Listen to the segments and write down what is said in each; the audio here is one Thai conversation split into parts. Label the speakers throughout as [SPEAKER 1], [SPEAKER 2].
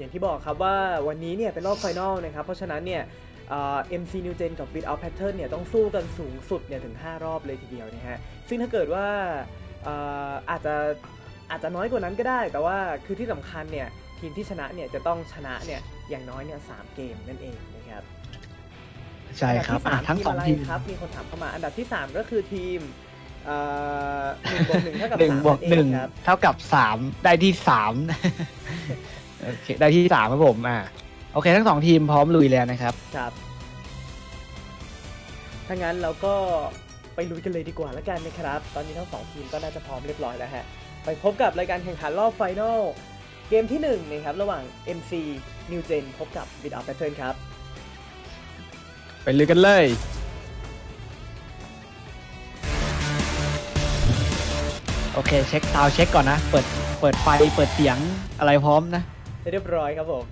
[SPEAKER 1] อะอย่างที่บอกครับว่าวันนี้เนี่ยเป็นรอบไฟนอลนะครับ เพราะฉะนั้นเนี่ยเอ่อ MC New Gen กับ Without Pattern เนี่ยต้องสู้กันสูงสุดเนี่ยถึง 5 รอบเลยทีเดียวนะฮะ ซึ่งถ้าเกิดว่าเอ่ออาจจะอาจจะน้อยกว่านั้นก็ได้ แต่ว่าคือที่สำคัญเนี่ยทีมที่ชนะเนี่ยจะต้องชนะเนี่ยอย่างน้อยเนี่ยสามเกมนั่นเองนะครับ
[SPEAKER 2] ใช่ครับอะ
[SPEAKER 1] นดั
[SPEAKER 2] ทั้ง
[SPEAKER 1] ที่
[SPEAKER 2] สอง
[SPEAKER 1] อะไร
[SPEAKER 2] ทีม
[SPEAKER 1] ครับมีคนถามเข้ามา อันดับที่ 3 ก็คือทีมเอ่อหนึ่งบวกหนึ่งเท่ากับ
[SPEAKER 2] หนึ่ง
[SPEAKER 1] สาม
[SPEAKER 2] บวกหนึ่ง
[SPEAKER 1] เองครับ
[SPEAKER 2] เท่ากับสามได้ที่สาม โอเคได้ที่สามครับผมอะโอเค ทั้งสองทีมพร้อมลุยแล้วนะครับ
[SPEAKER 1] ครับ ถ้างั้นเราก็ไปลุยกันเลยดีกว่าแล้วกันนะครับ ตอนนี้ทั้งสองทีมก็น่าจะพร้อมเรียบร้อยแล้วฮะ ไปพบกับรายการแข่งขันรอบไฟนอล เกมที่1นะครับ ระหว่าง MC New Gen พบกับ Without Pattern ครับ
[SPEAKER 2] ไปลุยกันเลย โอเค เช็คซาวด์เช็คก่อนนะ เปิดเปิดไฟเปิดเสียงอะไรพร้อมนะ
[SPEAKER 1] เรียบร้อยครับผม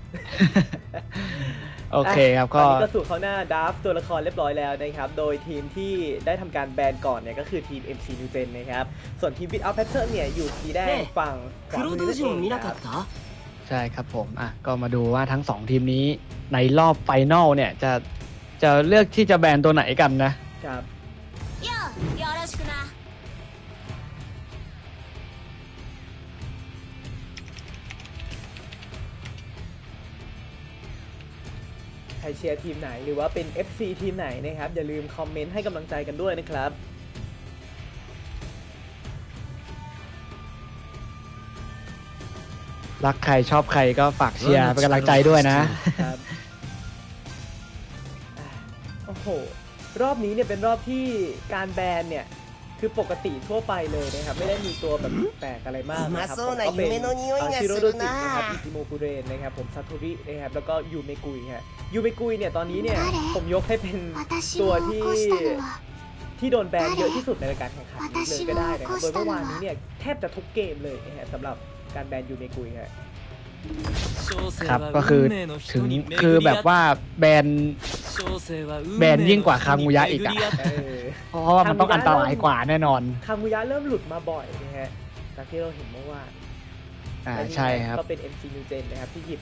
[SPEAKER 2] โอเคครับ
[SPEAKER 1] ต
[SPEAKER 2] ก็
[SPEAKER 1] อนนี้ก็สู่เขาหน้าดับตัวละครเรียบร้อยแล้วนะครับ โดยทีมที่ได้ทำการแบนก่อนเนี่ยก็คือทีม MC New Gen นะครับ ส่วนทีม Without Pattern เนี่ยอยู่สีแดงฝั่งขวา
[SPEAKER 3] 黒
[SPEAKER 1] มือ
[SPEAKER 3] 道
[SPEAKER 1] นั่น
[SPEAKER 3] 場
[SPEAKER 1] เอง
[SPEAKER 3] 見な
[SPEAKER 1] ค
[SPEAKER 3] か
[SPEAKER 1] รับ
[SPEAKER 3] った
[SPEAKER 2] ใช่ครับผมอ่ะก็มาดูว่าทั้งสองทีมนี้ในรอบไฟนอลเนี่ยจะจะเลือกที่จะแบนตัวไหนกันนะ
[SPEAKER 1] ครับ
[SPEAKER 3] よよろしくな
[SPEAKER 1] ใครเชียร์ทีมไหนหรือว่าเป็น FC ทีมไหนนะครับ อย่าลืมคอมเมนต์ให้กำลังใจกันด้วยนะครับ
[SPEAKER 2] รักใครชอบใครก็ฝากเชียร์เป็นกำลังใจด้วยนะ
[SPEAKER 1] ครับอะโอ้โห รอบนี้เนี่ยเป็นรอบที่การแบนเนี่ย คือปกติทั่วไปเลยนะครับ ไม่ได้มีตัวแบบแปลกอะไรมากนะครับผมก็เป็นชิโรโดจินะครับอิติโมกุเรนนะครับผมซาโตรินะครับแล้วก็ยูเมกุยฮะยูเมกุยเนี่ยตอนนี้เนี่ยผมยกให้เป็นตัวที่ที่โดนแบนเยอะที่สุดในรายการแข่งขันเลยก็ได้นะครับโดยเมื่อวานนี้เนี่ยแทบจะทุกเกมเลยนะฮะสำหรับการแบนยูเมกุยฮะ
[SPEAKER 2] ครับก็คือถึงคือแบบว่าแบนแบนยิ่งกว่าคางูยะอีกอะ
[SPEAKER 1] เออ
[SPEAKER 2] เพราะว่ามันต้องอันตรายกว่าแน่นอน
[SPEAKER 1] คามุยะเริ่มหลุดมาบ่อยนะฮะจากที่เราเห็นเมื่อวาน
[SPEAKER 2] อ่า
[SPEAKER 1] และนี่
[SPEAKER 2] ใช่ครับ
[SPEAKER 1] ก็เป็น MC New Gen นะครับที่หยิบ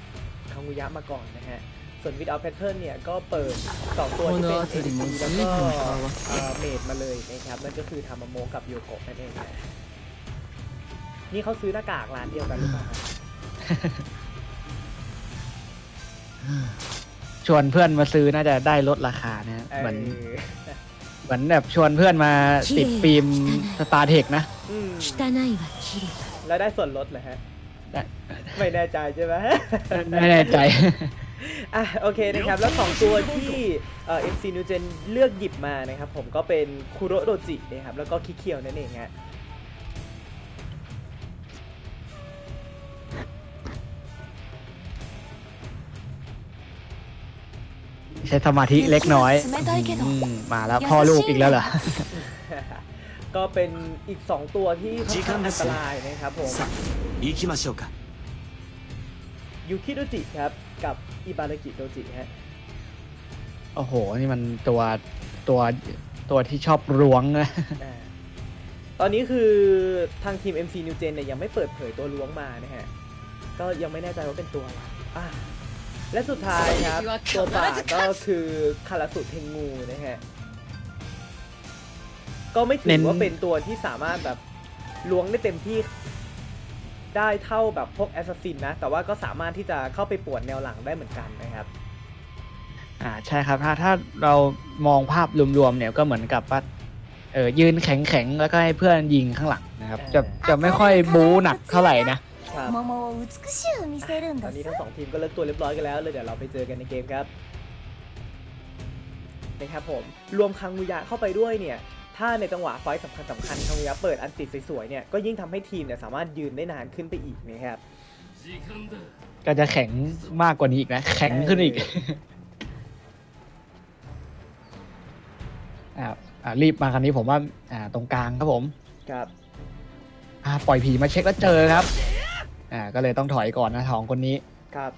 [SPEAKER 1] คามุยะมาก่อนนะฮะส่วน Without Pattern เนี่ยก็เปิด2ตัวที่เป็น MC แล้วก็เอ่อเมดมาเลยนะครับนั่นก็คือทามาโมกับโยโกะนั่นเองนะนี่เขาซื้อหน้ากากร้านเดียวกันหรือเปล่าครับ
[SPEAKER 2] ชวนเพื่อนมาซื้อน่าจะได้ลดราคานะฮะเหมือน
[SPEAKER 1] เออ
[SPEAKER 2] เหมือนแบบชวนเพื่อนมาติดฟิล์มสตาร์เทคนะ
[SPEAKER 1] อืม
[SPEAKER 4] 汚いは綺麗
[SPEAKER 1] แล้วได้ส่วนลดเหรอฮะ
[SPEAKER 2] ได้
[SPEAKER 1] ไม่แน่ใจใช่ไหม
[SPEAKER 2] ไม่แน่ใจ
[SPEAKER 1] อ่ะโอเคนะครับ แล้วสองตัวที่เอ่อ MC New Gen เลือกหยิบมานะครับ ผมก็เป็นคุโรโดจินะครับ แล้วก็คิเคียวนั่นเองฮะ
[SPEAKER 2] ใช้สมาธิเล็กน้อย
[SPEAKER 4] 冷たいけど
[SPEAKER 2] อืมมาแล้วพ่อลูกอีกแล้วเหรอ
[SPEAKER 1] ก็เป็นอีก 2 ตัวที่ค่อนข้างอันตรายนะครับผม
[SPEAKER 3] さあ行きましょうか
[SPEAKER 1] ยูคิโดจิครับ กับอิบารากิโดจิฮะ
[SPEAKER 2] โอ้โห นี่มันตัวตัวตัวที่ชอบล้วงนะ
[SPEAKER 1] อ่าตอนนี้คือทางทีม MC New Gen เนี่ยยังไม่เปิดเผยตัวล้วงมานะฮะ ก็ยังไม่แน่ใจว่าเป็นตัวอะไรอ่ะ และสุดท้ายครับ ตัวป่าก็คือคาราสุเทงงูนะฮะ ก็ไม่ถื
[SPEAKER 2] เน้
[SPEAKER 1] อนว่าเป็นตัวที่สามารถแบบล้วงได้เต็มที่ได้เท่าแบบพวกแอสซัสซินนะ แต่ว่าก็สามารถที่จะเข้าไปปวดแนวหลังได้เหมือนกันนะครับ
[SPEAKER 2] อ่าใช่ครับถ้าถ้าเรามองภาพรวมๆเนี่ยก็เหมือนกับว่าเออยืนแข็งๆ แล้วก็ให้เพื่อนยิงข้างหลังนะครับ จะจะไม่ค่อยบู๊หนักเท่าไหร่นะ
[SPEAKER 1] ครับ
[SPEAKER 4] 桃を美しゅう見せるん
[SPEAKER 1] ตอ
[SPEAKER 4] だ
[SPEAKER 1] นนี้
[SPEAKER 4] ぞ
[SPEAKER 1] ทั้งสองทีมก็เลิกตัวเรียบร้อยกันแล้วเลยเดี๋ยวเราไปเจอกันในเกมครับนะครับผมรวมคังมุยะเข้าไปด้วยเนี่ย ถ้าในจังหวะไฟต์สำคัญสำคัญคังมุยะเปิดอันติดสวยๆเนี่ยก็ยิ่งทำให้ทีมเนี่ยสามารถยืนได้นานขึ้นไปอีกนะครับ
[SPEAKER 2] ก็จะแข็งมากกว่านี้อีกนะ แข็งขึ้นอีก อ่าอ่ารีบมาคันนี้ผมว่าอ่าตรงกลางครับผม
[SPEAKER 1] ครับ
[SPEAKER 2] อ่าปล่อยผีมาเช็คแล้วเจอครับ อ่าก็เลยต้องถอยก่อนนะของคนนี้
[SPEAKER 1] ครับ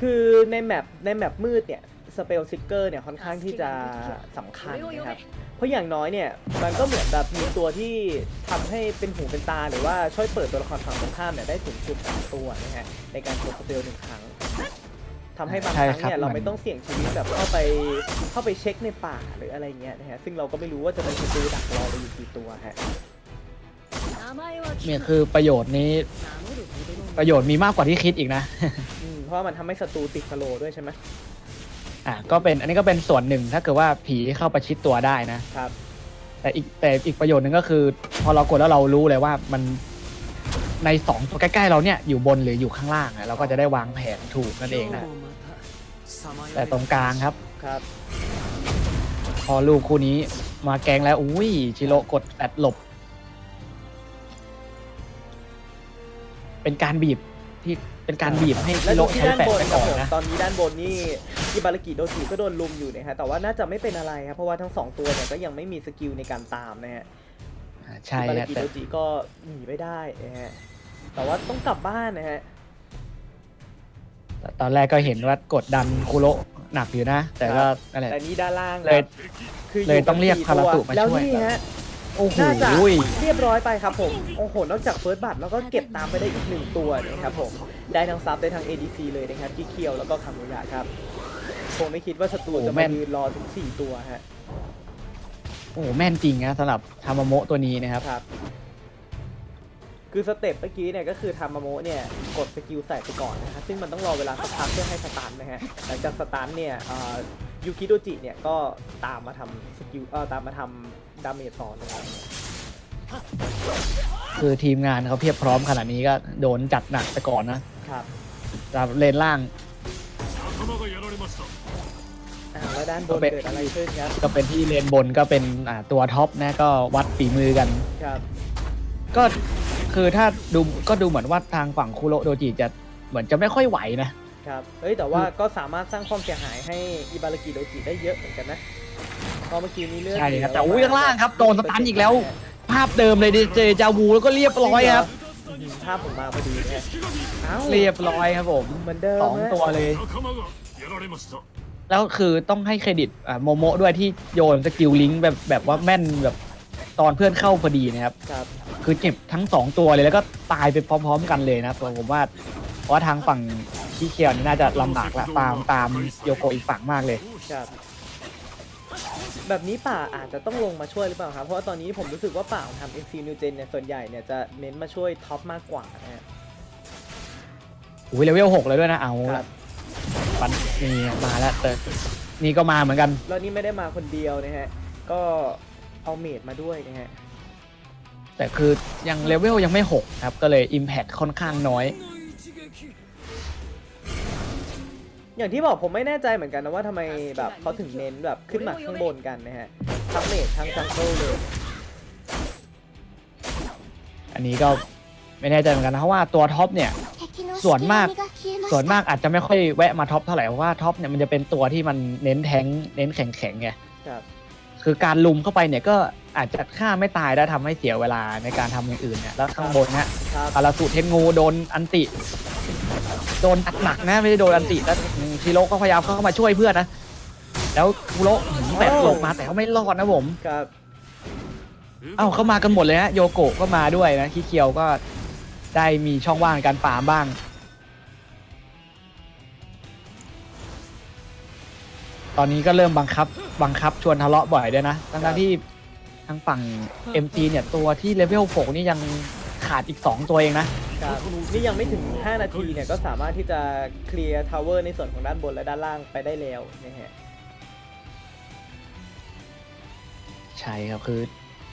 [SPEAKER 1] คือในแมปในแมปมืดเนี่ยสเปลซิกเกอร์เนี่ยค่อนข้างที่จะสำคัญนะครับ เพราะอย่างน้อยเนี่ย มันก็เหมือนแบบมีตัวที่ทำให้เป็นหูเป็นตา หรือว่าช่วยเปิดตัวละครฝั่งตรงข้ามเนี่ยได้ถึงสุดสามตัวนะฮะในการกดสเปลหนึ่งครั้งทำให้บางครั้งเนี่ยเราไม่ต้องเสี่ยงชีวิตแบบเข้าไปเข้าไปเช็คในป่าหรืออะไรเงี้ยนะฮะซึ่งเราก็ไม่รู้ว่าจะเป็นสเปลดักรอเราอยู่กี่ตัวฮะ
[SPEAKER 2] เนี่ยคือประโยชน์นี้ประโยชน์มีมากกว่าที่คิดอีกนะ
[SPEAKER 1] เพราะว่ามันทำให้ศัตรูติดสโลว์ด้วยใช่ไหม
[SPEAKER 2] อะก็เป็นอันนี้ก็เป็นส่วนหนึ่งถ้าเกิดว่าผีเข้าประชิดตัวได้นะ
[SPEAKER 1] ครับ
[SPEAKER 2] แต่อีกแต่อีกประโยชน์หนึ่งก็คือ พอเรากดแล้วเรารู้เลยว่ามันในสองตัวใกล้ๆเราเนี่ยอยู่บนหรืออยู่ข้างล่างเราก็จะได้วางแผนถูกนั่นเองนะแต่ตรงกลางครับ
[SPEAKER 1] ครับ
[SPEAKER 2] พอลูกคู่นี้มาแกงแล้วอุ้ยชิโร่กดแอดหลบ การบีบที่เป็นการบีบให้
[SPEAKER 1] และ
[SPEAKER 2] ชิ
[SPEAKER 1] ดู
[SPEAKER 2] โร่
[SPEAKER 1] ที่
[SPEAKER 2] ใช้
[SPEAKER 1] ด้าน
[SPEAKER 2] แปด
[SPEAKER 1] บน
[SPEAKER 2] ไป
[SPEAKER 1] ครั
[SPEAKER 2] ก่
[SPEAKER 1] บ
[SPEAKER 2] อน
[SPEAKER 1] ผม
[SPEAKER 2] นะ
[SPEAKER 1] ตอนนี้ด้านบนนี่อิบารากิโดจิก็โดนลุมอยู่นะฮะแต่ว่าน่าจะไม่เป็นอะไรครับเพราะว่าทั้งสองตัวเนี่ยก็ยังไม่มีสกิลในการตามนะฮะ
[SPEAKER 2] อ่าใช่
[SPEAKER 1] อิบารา
[SPEAKER 2] ฮะ
[SPEAKER 1] กิ
[SPEAKER 2] แต่
[SPEAKER 1] โดจิก็หนีไม่ได้นะฮะแต่ว่าต้องกลับบ้านนะฮะ
[SPEAKER 2] แต่ตอนแรกก็เห็นว่ากดดันคุโระหนักอยู่นะ แต่ก็นั่นแหละ
[SPEAKER 1] แต่นี่ด้านล่าง
[SPEAKER 2] เลย
[SPEAKER 1] ครับคือ
[SPEAKER 2] เลยต้องเรียก
[SPEAKER 1] สี่
[SPEAKER 2] คาราตุมา
[SPEAKER 1] แล้ว
[SPEAKER 2] ช่วย
[SPEAKER 1] นี่ฮะ
[SPEAKER 2] โอ้โห
[SPEAKER 1] น่าจะเรียบร้อยไปครับผม โอ้โห นอกจากเฟิร์สบัตแล้วก็เก็บตามไปได้อีกหนึ่งตัวนะครับผม ได้ทั้งซับได้ทั้ง ADC เลยนะครับที่เคียวแล้วก็คามุยะครับ คงไม่คิดว่าศัตรูจะมายืนรอถึง4ตัวฮะ
[SPEAKER 2] โอ้โหแม่นจริงนะสำหรับทามาโมะตัวนี้นะครับ
[SPEAKER 1] ครับ คือสเต็ปเมื่อกี้เนี่ยก็คือทามาโมะเนี่ยกดสกิลใส่ไปก่อนนะฮะซึ่งมันต้องรอเวลาสักพักเพื่อให้สตันนะฮะ หลังจากสตันเนี่ยยูคิโดจิเนี่ยก็ตามมาทำสกิลเอ่อตามมาทำ ดาเมจต่อนะครับ
[SPEAKER 2] คือทีมงานเขาเพียบพร้อมขนาดนี้ก็โดนจัดหนักไปก่อนนะครับสำหรับเลนล่าง
[SPEAKER 1] อ่าแล้วด้านบ
[SPEAKER 2] ก็
[SPEAKER 1] น
[SPEAKER 2] เป็น
[SPEAKER 1] เกิดอะไรขึ้นครับ
[SPEAKER 2] ก็เป็นที่เลนบนก็เป็นอ่าตัวท็อปนะก็วัดฝีมือกัน
[SPEAKER 1] ครับ
[SPEAKER 2] ก็คือถ้าดูก็ดูเหมือนว่าทางฝั่งคุโระโดจิจะเหมือนจะไม่ค่อยไหวนะ
[SPEAKER 1] ครับเอ้ย แต่ว่าก็สามารถสร้างความเสียหายให้อิบารากิโดจิได้เยอะเหมือนกันนะ เพราะเมื่อกี้นี้เลือด
[SPEAKER 2] ใช่ครับ
[SPEAKER 1] เหลื
[SPEAKER 2] แต่อุ้ยข้างล่างครับโดนสตันอีกแล้ว
[SPEAKER 1] เภา
[SPEAKER 2] พเดิมเลยเจจาวูแล้วก็เรียบร้อยครับ
[SPEAKER 1] อื้อหือภาพผมมาพอดีเนี่ยเอ้า
[SPEAKER 2] เรียบร้อยครับผม
[SPEAKER 1] เหมือนเดิม
[SPEAKER 2] สอง
[SPEAKER 1] ฮะ
[SPEAKER 2] ตัวเลย แล้วคือต้องให้เครดิตอ่าโมโมะด้วยที่โยนสกิลลิงก์แบบแบบว่าแม่นแบบตอนเพื่อนเข้าพอดีนะครับ
[SPEAKER 1] ครับ
[SPEAKER 2] คือเจ็บทั้งสองตัวเลยแล้วก็ตายไปพร้อม ๆ กันเลยนะครับผมว่าเพราะว่าทางฝั่งที่เคียวนี่น่าจะลำบากละตามตามโยโกะอีกฝั่งมากเลย
[SPEAKER 1] ครับ แบบนี้ป่าอาจจะต้องลงมาช่วยหรือเปล่าครับ เพราะว่าตอนนี้ผมรู้สึกว่าป่าของทำ MC New Gen เนี่ยส่วนใหญ่เนี่ยจะเน้นมาช่วยท็อปมากกว่านะฮะ
[SPEAKER 2] อุ้ยเลเวลหกเลยด้วยนะ เอา
[SPEAKER 1] ครั
[SPEAKER 2] ละ
[SPEAKER 1] บ
[SPEAKER 2] ปันนี่มาแล้วแต่นี่ก็มาเหมือนกัน
[SPEAKER 1] แล้วนี่ไม่ได้มาคนเดียวนะฮะ ก็เอาเมดมาด้วยนะฮะ
[SPEAKER 2] แต่คือยังเลเวลยังไม่หกครับ ก็เลย Impact ค่อนข้างน้อย
[SPEAKER 1] อย่างที่บอกผมไม่แน่ใจเหมือนกันนะว่าทำไมแบบเขาถึงเน้นแบบขึ้นมาข้างบนกันนะฮะทั้งเมททั้งจังเกิลเลย
[SPEAKER 2] อันนี้ก็ไม่แน่ใจเหมือนกันนะเพราะว่าตัวท็อปเนี่ย ส่วนมาก ส่วนมากอาจจะไม่ค่อยแวะมาท็อปเท่าไหร่เพราะว่าท็อปเนี่ยมันจะเป็นตัวที่มันเน้นแทงเน้นแข็งแข็งไง
[SPEAKER 1] ครับ
[SPEAKER 2] คือการลุมเข้าไปเนี่ยก็อาจจะฆ่าไม่ตายได้ทำให้เสียเวลาในการทำอย่างอื่นเนี่ยแล้วข้างบนเนี่ยอาราสูเทนงูโดนอันติ โดนหนักๆนะไม่ได้โดนอันติแล้วชิโร่ก็พยายามเข้ามาช่วยเพื่อนนะ แล้วคุโระแปดหลบมาแต่ก็ไม่รอดนะผม
[SPEAKER 1] ครับ
[SPEAKER 2] เอ้าเข้ามากันหมดเลยฮะโยโกะก็มาด้วยนะคิเคียวก็ได้มีช่องว่างในการปามบ้าง ตอนนี้ก็เริ่มบังคับบังคับชวนทะเลาะบ่อยด้วยนะทั้งๆที่ทางฝั่ง MG เนี่ยตัวที่เลเวล6นี่ยัง ขาดอีก 2 ตัวเองนะ
[SPEAKER 1] ครับนี่ยังไม่ถึง 5 นาทีเนี่ยก็สามารถที่จะเคลียร์ทาวเวอร์ในส่วนของด้านบนและด้านล่างไปได้แล้วนะฮะ
[SPEAKER 2] ใช่ครับคือ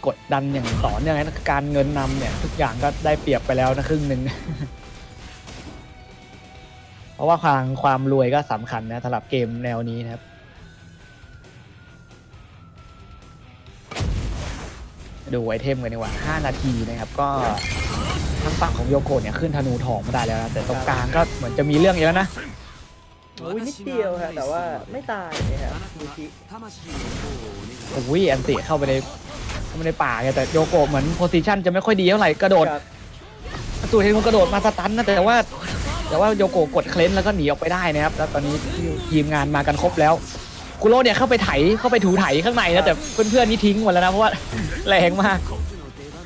[SPEAKER 2] กดดันอย่างต่อเนื่องนะการเงินนำเนี่ย ทุกอย่างก็ได้เปรียบไปแล้วนะครึ่งหนึ่ง เพราะว่าความความรวยก็สำคัญนะสำหรับเกมแนวนี้นะครับ ดูไอเทมกันดีกว่า 5 นาทีนะครับก็ทางฝั่งของโยโกะเนี่ยขึ้นธนูทองมาได้แล้วนะแต่ตรงกลางก็เหมือนจะมีเรื่องเยอะนะ
[SPEAKER 1] โอ้ยนิดเดียวฮะแต่ว่าไม่ตายนะครับยูคิ
[SPEAKER 2] โอ้ยอันติเข้าไปในเข้าไปในป่าไงแต่โยโกะเหมือนโพซิชันจะไม่ค่อยดีเท่าไหร่กระโดด
[SPEAKER 1] ครับ
[SPEAKER 2] ตูเทนมันกระโดดมาสตันนะแต่ว่า แต่ว่าโยโกะกดเคลนแล้วก็หนีออกไปได้นะครับแล้วตอนนี้ทีมงานมากันครบแล้ว คุโร่เนี่ยเข้าไปไถเข้าไปถูไถข้างในนะแต่เพื่อนๆนี่ทิ้งหมดแล้วนะเพราะว่าแรงมาก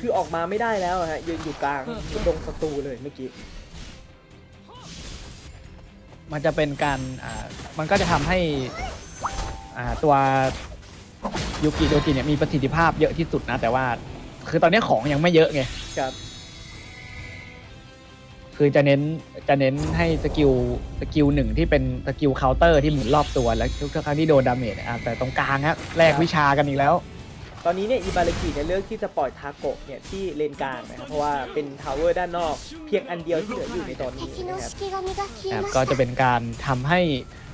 [SPEAKER 1] คือออกมาไม่ได้แล้วอะฮะยืนอยู่กลางอยู่ตรงศัตรูเลยเมื่อกี้
[SPEAKER 2] มันจะเป็นการอ่ามันก็จะทำให้อ่าตัวยูกิโดจิเนี่ยมีประสิทธิภาพเยอะที่สุดนะ แต่ว่า คือตอนนี้ของยังไม่เยอะไง
[SPEAKER 1] ครับ
[SPEAKER 2] คือจะเน้นจะเน้นให้สกิลสกิลหนึ่งที่เป็นสกิลเคาน์เตอร์ที่หมุนรอบตัวแล้วทุกครั้งที่โดนดาเมจอะแต่ตรงกลางฮะแลกวิชากันอีกแล้ว
[SPEAKER 1] ตอนนี้เนี่ยอิบารากิเนี่ยเลือกที่จะปล่อยทาโกะเนี่ยที่เลนกลางนะครับเพราะว่าเป็นทาวเวอร์ด้านนอกเพียงอันเดียวที่เหลืออยู่ในตอนนี้นะครับ
[SPEAKER 2] ก็จะเป็นการทำให้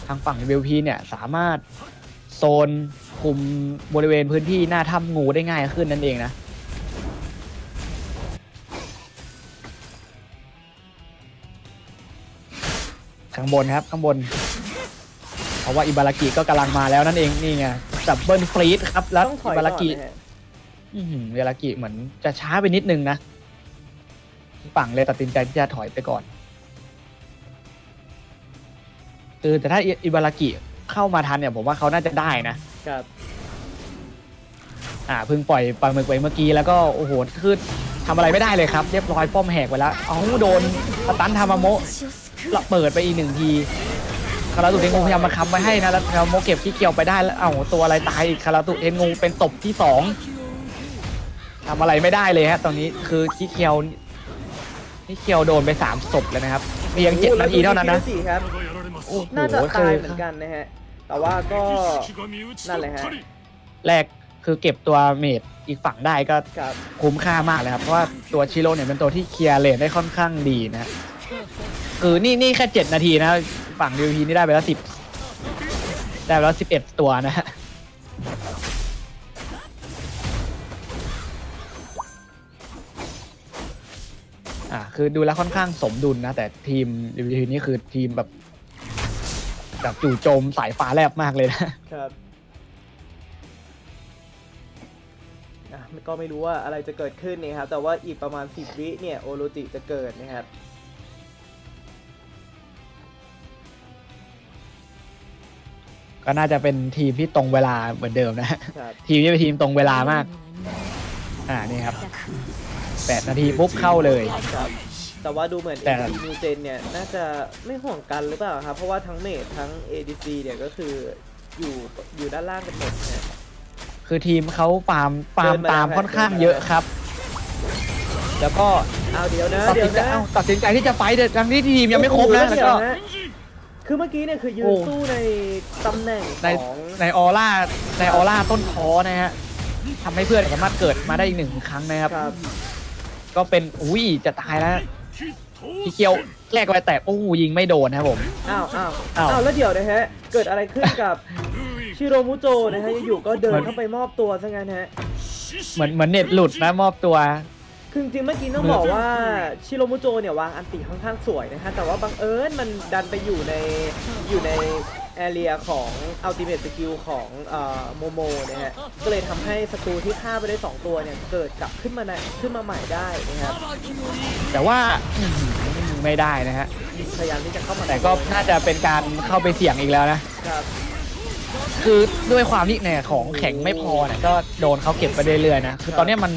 [SPEAKER 2] ทางฝั่งเวลพีเนี่ยสามารถโซนคุมบริเวณพื้นที่หน้าถ้ำงูได้ง่ายขึ้นนั่นเองนะ ข้างบนครับข้างบน เพราะว่าอิบารากิก็กำลังมาแล้วนั่นเองนี่ไงดับเบิลฟรีดครับแล้ว
[SPEAKER 1] อ,
[SPEAKER 2] อิบารากิอิบารากิเหมือนจะช้าไปนิดนึงนะฝั่งเลยตัดสินใจที่จะถอยไปก่อนคือแต่ถ้าอิบารากิเข้ามาทันเนี่ยผมว่าเขาน่าจะได้นะ
[SPEAKER 1] ครับ
[SPEAKER 2] อ่าเพิ่งปล่อยปลาหมึกไปเมื่อกี้แล้วก็โอ้โหคือทำอะไรไม่ได้เลยครับ เรียบร้อยป้อมแหกไปแล้ว เอาโดนตันทามาโม ระเบิดไปอีกหนึ่งทีคาราตุเทนงูพยายามมาค้ำไว้ให้นะแล้วทามาโมะเก็บที่เกี่ยวไปได้แล้วเอ้าตัวอะไรตายอีกคาราตุเทนงูเป็นตบที่สองทำอะไรไม่ได้เลยฮะตอนนี้คือที่เคียวที่เคียวโดนไปสามศพแล้วนะครับเพียงเจ็ดนาทีเท่านั้นนะ
[SPEAKER 1] โอ้โหแล้วดูที่สี่ครับ
[SPEAKER 2] โอ้โห
[SPEAKER 1] น่าจะ
[SPEAKER 2] คื
[SPEAKER 1] ตาย
[SPEAKER 2] อ
[SPEAKER 1] เหมือนกันนะฮะแต่ว่าก็นั่นแหละฮะ
[SPEAKER 2] แรกคือเก็บตัวเมดอีกฝั่งได้ก็
[SPEAKER 1] ครับ
[SPEAKER 2] คุ้มค่ามากเลยครับเพราะว่าตัวชิโร่เนี่ยเป็นตัวที่เคลียร์เลนได้ค่อนข้างดีนะ คือนี่นี่แค่เจ็ดนาทีนะ ฝั่งดีพีนี่ได้ไปแล้วสิบได้ไปแล้วสิบเอ็ดตัวนะฮะอ่าคือดูแล้วค่อนข้างสมดุลนะ แต่ทีมดีพีนี่คือทีมแบบแบบจู่โจมสายฟ้าแลบมากเลยนะ
[SPEAKER 1] ครับก็ไม่รู้ว่าอะไรจะเกิดขึ้นนี่ยครับ แต่ว่าอีกประมาณ 10 วิเนี่ย โอโรจิจะเกิดนะครับ
[SPEAKER 2] ก็น่าจะเป็นทีมที่ตรงเวลาเหมือนเดิมนะ
[SPEAKER 1] ครับ
[SPEAKER 2] ทีมนี้เป็นทีมตรงเวลามาก อ่านี่ครับแปดนาทีปุ๊บเข้าเลย
[SPEAKER 1] ครับแต่ว่าดูเหมือน
[SPEAKER 2] แต่
[SPEAKER 1] NC New Gen เนี่ยน่าจะไม่ห่วงกันหรือเปล่าครับ เพราะว่าทั้งเมดทั้ง ADC เนี่ยก็คืออยู่อยู่ด้านล่างกันหมดนะ
[SPEAKER 2] คือทีมเขาฟาร์มฟาร์ม
[SPEAKER 1] เดินมา
[SPEAKER 2] ตาม
[SPEAKER 1] แล้ว
[SPEAKER 2] ค่อนข้าง
[SPEAKER 1] เดินมา
[SPEAKER 2] เยอะครับ แล้วก็
[SPEAKER 1] เอาเดี๋ยวนะ
[SPEAKER 2] ตัด
[SPEAKER 1] เดี๋ย
[SPEAKER 2] สิ
[SPEAKER 1] วน
[SPEAKER 2] ใจ
[SPEAKER 1] นะ
[SPEAKER 2] เอ้าตัดสินใจที่จะไฟท์แต่ทั้งที่ทีมยังไม่ครบนะ
[SPEAKER 1] โอ้โห
[SPEAKER 2] แล้วก็
[SPEAKER 1] เดี๋ยนะ คือเมื่อกี้เนี่ยคือยื
[SPEAKER 2] โอ้
[SPEAKER 1] นสู้ในตำแหน่ง
[SPEAKER 2] ใน
[SPEAKER 1] ของ
[SPEAKER 2] ในออร่าในออร่าต้นคอนะฮะทำให้เพื่อนสามารถเกิดมาได้อีกหนึ่งครั้งนะครับ
[SPEAKER 1] ครับ
[SPEAKER 2] ก็เป็นอุ้ยจะตายแล้วพี่เคียวแรกไปแต่โอ้โหยิงไม่โดนนะครับผม
[SPEAKER 1] อ้าวอ้าว
[SPEAKER 2] อ้าว
[SPEAKER 1] อ้าวแล้วเดี๋ยวนะฮะ เกิดอะไรขึ้นกับชิโรมุโจนะฮะอยู่ๆก็เดินเข้าไปมอบตัวซะงั้นฮะ
[SPEAKER 2] เหมือนเหมือนเน็ตหลุดนะมอบตัว
[SPEAKER 1] คือจริงๆเมื่อกี้ต้องบอกว่าชิโรมุโจเนี่ยวางอันติค่อนข้างสวยนะฮะ แต่ว่าบังเอิญมันดันไปอยู่ในอยู่ในแอเรียของอัลติเม e สกิลของเอ่อโมโมนะฮะ ก็เลยทำให้ศัตรูที่ฆ่าไปได้ 2 ตัวเนี่ย เกิดกลับขึ้นมาในขึ้นมาใหม่ได้นะครับ
[SPEAKER 2] แต่ว่าอื้อหือไม่ได้นะฮะ
[SPEAKER 1] พยายามที่จะเข้ามา
[SPEAKER 2] แต่ก็น่าจะเป็นการเข้าไปเสี่ยงอีกแล้วนะ
[SPEAKER 1] ครับ
[SPEAKER 2] คือด้วยความที่เนี่ยของแข็งไม่พอเนี่ยก็โดนเขาเก็บไปเรื่อยๆนะ คือตอนเนี้ยมัน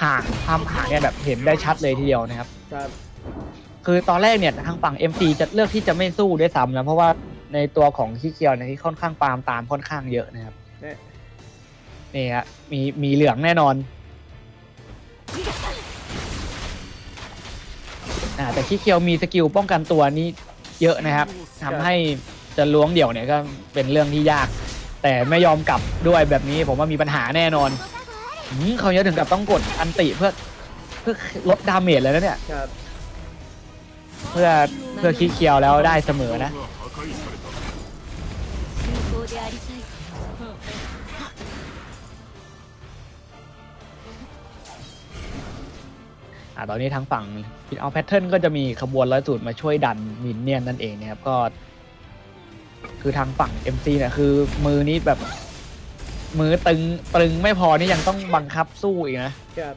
[SPEAKER 2] ห่างความห่างเนี่ยแบบเห็นได้ชัดเลยทีเดียวนะครับ
[SPEAKER 1] ครับ
[SPEAKER 2] คือตอนแรกเนี่ยทางฝั่ง MC จะเลือกที่จะไม่สู้ด้วยซ้ำนะเพราะว่าในตัวของขี้เกียวเนี่ยที่ค่อนข้างปามตามค่อนข้างเยอะนะครับ
[SPEAKER 1] เนี่ย
[SPEAKER 2] นี่ฮะมีมีเหลืองแน่นอนอ่าแต่ขี้เกียวมีสกิลป้องกันตัวนี้เยอะนะครับทำให้จะล้วงเดี่ยวเนี่ยก็เป็นเรื่องที่ยาก แต่ไม่ยอมกลับด้วยแบบนี้ผมว่ามีปัญหาแน่นอน อืมเขาเยอะถึงกับต้องกดอันติเพื่อเพื่อลดดาเมจเลยนะเนี่ย
[SPEAKER 1] ครับ
[SPEAKER 2] เพื่อเพื่อคิดเคียวแล้วได้เสมอนะอะตอนนี้ทางฝั่งพิทเอาแพทเทิร์นก็จะมีขบวนร้อยสูตรมาช่วยดันมินเนี่ยนนั่นเองนะครับก็ คือทางฝั่ง MC เนี่ยคือมือนี้แบบ มือตึงตรึงไม่พอนี่ยังต้องบังคับสู้อีกนะ
[SPEAKER 1] ครับ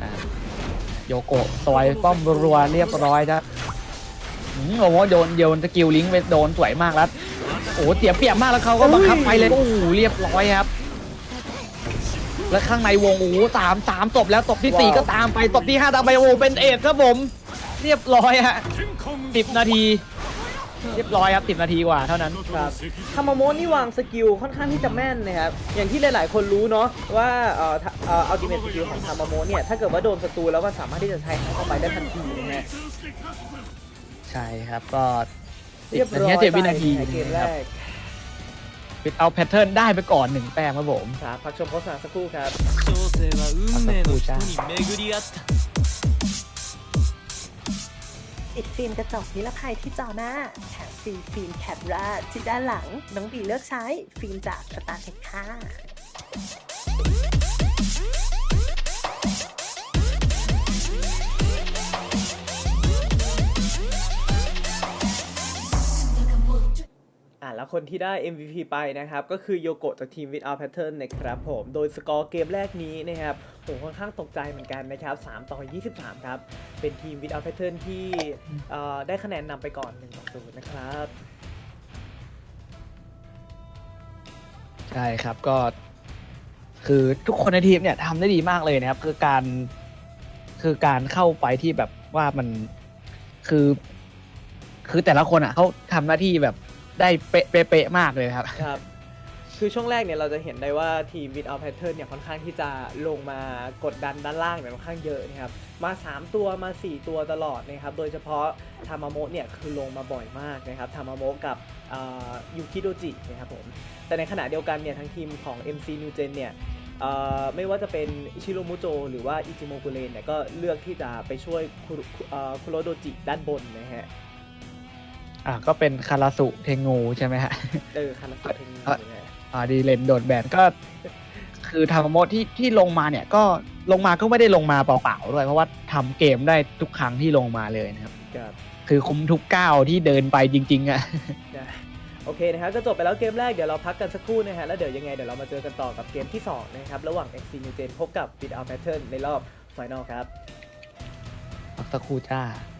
[SPEAKER 2] อ่าโยโกะซอยป้อมรัวๆเรียบร้อยจ้ะอืมโอ้โหโดนโยนสกิลลิงก์ไปโดนสวยมากแล้ว โอ้โหเสียเปรียบมากแล้วเขาก็บังคับไปเลย โอ้โหเรียบร้อยครับ แล้วข้างในวงโอ้โหสามสามตบแล้วตบที่สี่
[SPEAKER 1] ว้าว
[SPEAKER 2] ก็ตามไปตบที่ห้าตามไปโอ้โหเป็นเอ็ดครับผม เรียบร้อยฮะสิบนาที เรียบร้อยครับ 10 นาทีกว่าเท่านั้น
[SPEAKER 1] ครับคามาโมะนี่วางสกิลค่อนข้างที่จะแม่นนะครับ อย่างที่หลาย ๆ คนรู้เนาะว่าเอ่อเอ่อัลติเมทสกิลของคามาโมะเนี่ย ถ้าเกิดว่าโดนศัตรูแล้วมันสามารถที่จะใช้เข้าไปได้ทันทีนะฮะ
[SPEAKER 2] ใช่ครับก็
[SPEAKER 1] เรียบร้อย
[SPEAKER 2] เจ็ดวินาที
[SPEAKER 1] เกมแรก
[SPEAKER 2] ปิดเอาแพทเทิร์นได้ไปก่อนหนึ่งแต้มครับผม
[SPEAKER 1] ครับพักชมโฆษณาสักครู่ครับ
[SPEAKER 5] สักครู่จ้า
[SPEAKER 6] ติดฟิล์มกระจกนิรภัยที่จอหน้าแถมฟรีฟิล์มแคปราที่ด้านหลัง น้องบีเลือกใช้ฟิล์มจากสตาร์เทคค่ะ
[SPEAKER 1] ล้วคนที่ได้ MVP ไปนะครับ ก็คือโยโกะจากทีม Without Pattern นะครับผม โดยสกอร์เกมแรกนี้นะครับ ผมค่อนข้างตกใจเหมือนกันนะครับ 3 ต่อ 23 ครับ เป็นทีม Without Pattern ที่ได้คะแนนนำไปก่อน 1 ต่อ 0 นะครับ
[SPEAKER 2] ใช่ครับก็ คือทุกคนในทีมเนี่ยทำได้ดีมากเลยนะครับ คือการคือการเข้าไปที่แบบว่ามันคือ คือแต่ละคนอะเขาทำหน้าที่แบบ ได้เป๊ะเป๊ะมากเลยครับ
[SPEAKER 1] ครับ คือช่วงแรกเนี่ยเราจะเห็นได้ว่าทีม Without Pattern เนี่ยค่อนข้างที่จะลงมากดดันด้านล่างเนี่ยค่อนข้างเยอะนะครับ มา 3 ตัวมา 4 ตัวตลอดนะครับ โดยเฉพาะทามาโมะเนี่ยคือลงมาบ่อยมากนะครับทามาโมะกับยูคิโดจินะครับผม แต่ในขณะเดียวกันเนี่ยทั้งทีมของ MC New Gen เนี่ยเอ่อไม่ว่าจะเป็นอิชิโรมุโจหรือว่าอิจิโมกุเรนเนี่ยก็เลือกที่จะไปช่วยคุรุเอ่อคุโรโดจิด้านบนนะฮะ
[SPEAKER 2] อ่าก็เป็นคาราสุเทงูใช่ไหมฮะ
[SPEAKER 1] เออคาราโตะเทงนะฮะ
[SPEAKER 2] อ่าดีเลนโดดแบนก็คือทำโมดที่ที่ลงมาเนี่ยก็ลงมาก็ไม่ได้ลงมาเปล่าๆด้วย เพราะว่าทำเกมได้ทุกครั้งที่ลงมาเลยนะครับ
[SPEAKER 1] ครับ
[SPEAKER 2] คือคุ้มทุกก้าวที่เดินไปจริง ๆอะ
[SPEAKER 1] นะโอเคนะครับก็จบไปแล้วเกมแรกเดี๋ยวเราพักกันสักครู่นะฮะแล้วเดี๋ยวยังไงเดี๋ยวเรามาเจอกันต่อกับเกมที่สองนะครับ ระหว่าง MC New Gen พบกับ Without Pattern ในรอบ Final ครับ
[SPEAKER 2] พักสักครู่จ้า
[SPEAKER 1] ค